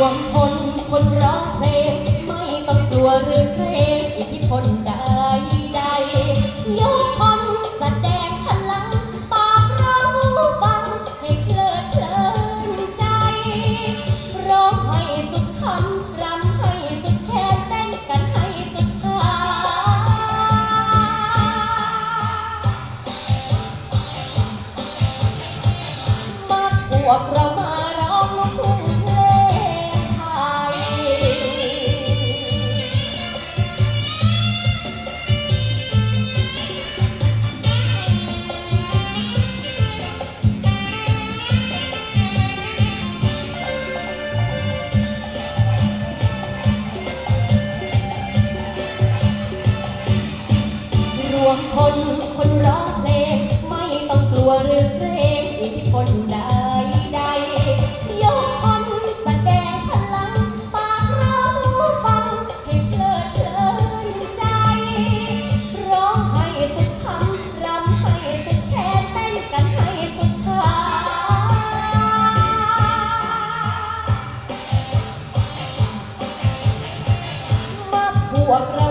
วงพลคนร้องเพลง ไม่ต้องตัวหรือเพลงอิทธิพลใด วมพลคนร้องเพลง ไม่ต้องกลัวหรือเกรงทธิพลใดใดยกคนแสดงพลัง ปากเราฟังให้เพลิดเพลินใจ ร้องให้สุดคำรำให้สุดแขนเต้นกันให้สุดขา มาพวกรา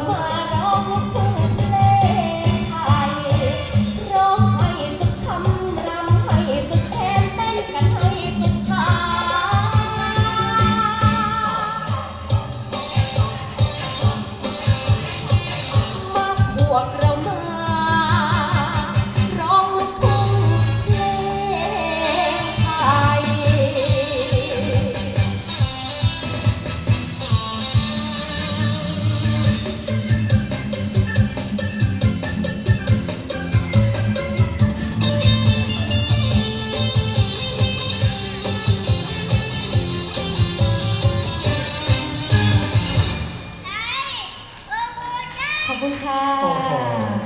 好อ